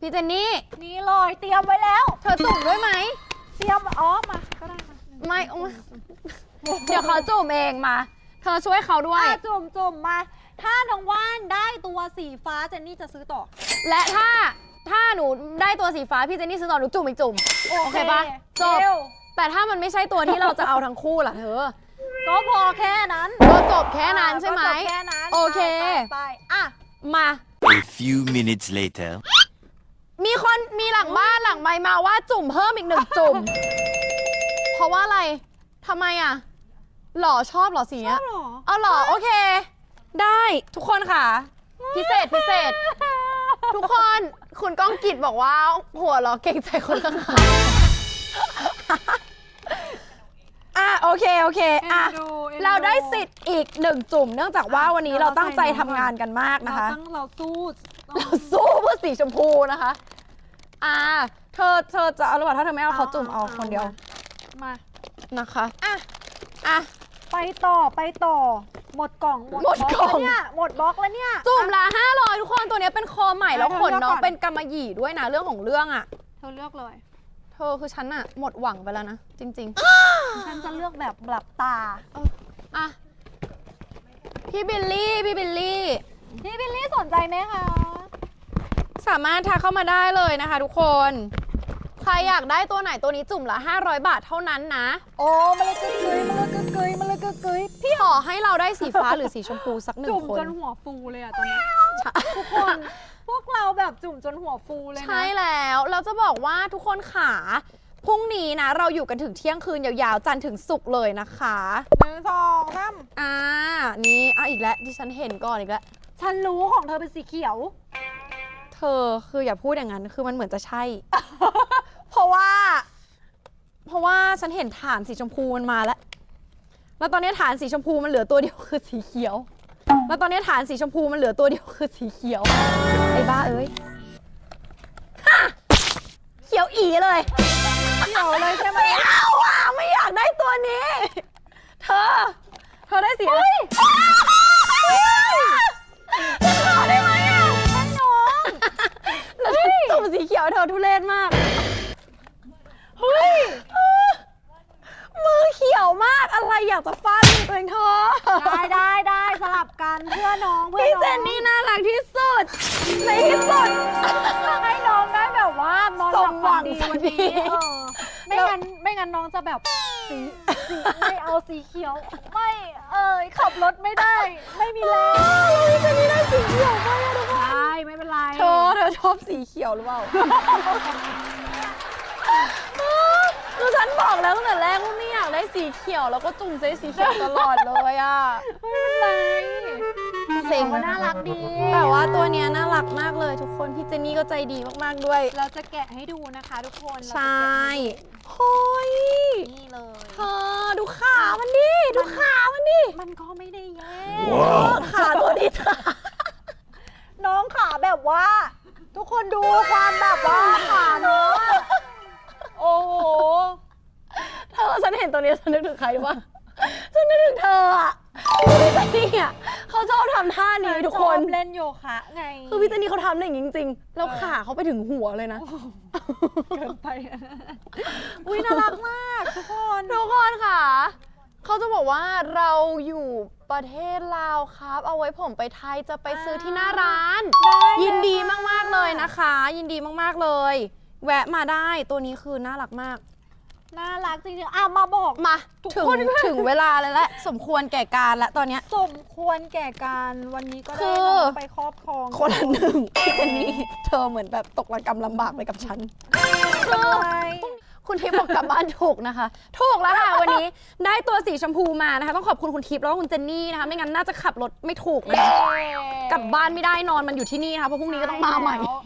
พี่เจนนี่ นี่เลยเตรียมไว้แล้ว เธอจุ่มด้วยไหม เตรียมอ๋อมาก็ได้มาไม่โอ๊ยเดี๋ยวเขาจุ่มเองมา เธอช่วยเขาด้วย อะจุ่มจุ่มมา ถ้าน้องว่านได้ตัวสีฟ้าเจนนี่จะซื้อต่อ และถ้าถ้าหนูได้ตัวสีฟ้าพี่เจนนี่ซื้อต่อหนูจุ่มอีกจุ่ม โอเคปะจบ เร็วแต่ถ้ามันไม่ใช่ตัวที่เราจะเอาทั้งคู่ล่ะเธอก็พอแค่นั้นก็จบแค่นั้นใช่ไหมก็จบแค่นั้นโอเค ไปไปไปอะมา A few minutes later. มีคนมีหลังบ้านหลังไมค์มาว่าจุ่มเพิ่มอีกหนึ่งจุ่ม เพราะว่าอะไรทำไมอะ หล่อชอบเหรอสีเนี้ยหรอเอาเหรอโอเค ได้ทุกคนค่ะ พิเศษพิเศษ ทุกคนคุณก้องกิจบอกว่า หัวเราะเก่งใจคนข้างๆอะโอเคโอเคอะเอ็นดูเอ็นดูเราได้สิทธิ์อีกหนึ่งจุ่ม เนื่องจากว่าวันนี้เราตั้งใจทำงานกันมากเรานะคะ ตั้งเราสู้เราสู้เพื่อสีชมพูนะคะ อ่า เธอ เธอจะเอาหรือเปล่าถ้าเธอไม่เอาเขาจุ่มเอาคนเดียว มา นะคะ อะ อะ ไปต่อไปต่อ หมดกล่องหมดกล่องบแล้วเนี่ยหมดบล็อกแล้วเนี่ย จุ่มละ500ทุกคนตัวเนี้ยเป็นคอใหม่แล้วอะขนเธอเลือกน้องก่อน เป็นกำมะหยี่ด้วยนะเรื่องของเรื่องอะ เธอเลือกเลย เธอคือฉันอะหมดหวังไปแล้วนะ จริง ฉันจะเลือกแบบหลับตา ๆ อะ พี่บิลลี่ พี่บิลลี่ พี่บิลลี่สนใจไหมคะ สามารถทักเข้ามาได้เลยนะคะทุกคน ใครอยากได้ตัวไหนตัวนี้จุ่มละ 500 บาทเท่านั้นนะ โอ้มาเลยกึกกึยมาเลยกึกกึยมาเลยกึกกึยพี่ขอให้เราได้สีฟ้าหรือสีชมพูสักหนึ่งจุ่มคน จนหัวฟูเลยอะตอนนี้ทุกคน พวกเราแบบจุ่มจนหัวฟูเลยนะ ใช่แล้ว เราจะบอกว่าทุกคนขาพรุ่งนี้นะ เราอยู่กันถึงเที่ยงคืนยาวๆ จันทร์ถึงศุกร์เลยนะคะหนึ่งสองสามอ่า นี่อะอีกแล้วดิฉันเห็นก่อนอีกแล้ว ฉันรู้ของเธอเป็นสีเขียวเธอคืออย่าพูดอย่างนั้น คือมันเหมือนจะใช่ เพราะว่า เพราะว่าฉันเห็นฐานสีชมพูมันมาแล้ว แล้วตอนนี้ฐานสีชมพูมันเหลือตัวเดียวคือสีเขียว แล้วตอนนี้ฐานสีชมพูมันเหลือตัวเดียวคือสีเขียว ไอ้บ้าเอ้ยฮะเขียวอีเลย เขียวเลยใช่ไหมไม่เอาอะไม่อยากได้ตัวนี้ เธอ เธอได้สีอะไร เขียวเธอทุเรศมาก เฮ้ย มือเขียวมากอะไรอยากจะฟาดมือตัวเองเธอได้ได้ได้สลับกันเพื่อน้องเพื่อพี่น้องเจนนี่น่ารักที่สุดในที่สุด ให้น้องได้แบบว่านอนหลับสมหวังฝันดีวันนี้สักที เออไม่งั้นไม่งั้นน้องจะแบบสีสีไม่เอาสีเขียว ไม่เอ่ยขับรถไม่ได้ ไม่มีแรงพี่เจนนี่ได้สีเขียวม ชอบสีเขียวหรือเปล่า คือฉันบอกแล้วตั้งแต่แรกว่าไม่อยากได้สีเขียว แล้วก็จุ่มใจสีเขียวตลอดเลยอะไม่เป็นไรเซ็งมันน่ารักดีแต่ว่าตัวเนี้ยน่ารักมากเลยทุกคน พี่เจนนี่ก็ใจดีมากๆด้วย เราจะแกะให้ดูนะคะทุกคนใช่เราจะแกะเฮ้ยให้ดูนี่เลย เธอดูขามันดิ ดูขามันดิมันก็ไม่ได้แย่ เออขาตัวนี้ขา น้องขาแบบว่า ทุกคนดูความแบบว่าขาน้องอะโอ้โห เธอฉันเห็นตัวนี้ฉันนึกถึงใครรู้ป่ะฉันนึกถึงเธออะคือพี่เจนนี่อะเขาชอบทำท่านี้ทุกคน ชอบเล่นโยคะไงคือพี่เจนนี่เขาทำได้อย่างนี้จริงๆ แล้วขาเขาไปถึงหัวเลยนะ เกินไปอะอุ้ยน่ารักมากทุกคน ทุกคนค่ะ เขาจะบอกว่าเราอยู่ ประเทศลาวครับ เอาไว้ผมไปไทยจะไปซื้อที่หน้าร้านได้ยินดีมากๆเลยนะคะ ยินดีมากๆเลย แวะมาได้ตัวนี้คือน่ารักมาก น่ารักจริงๆอะมาบอก มาทุกถึงคน ถึงเวลาแล้วแหละสมควรแก่การแล้วตอนเนี้ย สมควรแก่การวันนี้ก็คืได้อ น้องไปครอบครองคนละหนึ่งพี่เจนนี่เธอเหมือนแบบตกระกรรมลำบากไปกับฉัน คือ คุณทิพย์บอกกลับบ้านถูกนะคะ ถูกแล้วค่ะวันนี้ได้ตัวสีชมพูมานะคะ ต้องขอบคุณคุณทิพย์แล้วก็คุณเจนนี่นะคะ ไม่งั้นน่าจะขับรถไม่ถูกนะคะกลับบ้านไม่ได้นอนมันอยู่ที่นี่นะคะเพราะพรุ่งนี้ก็ต้องมาใหม่แล้ว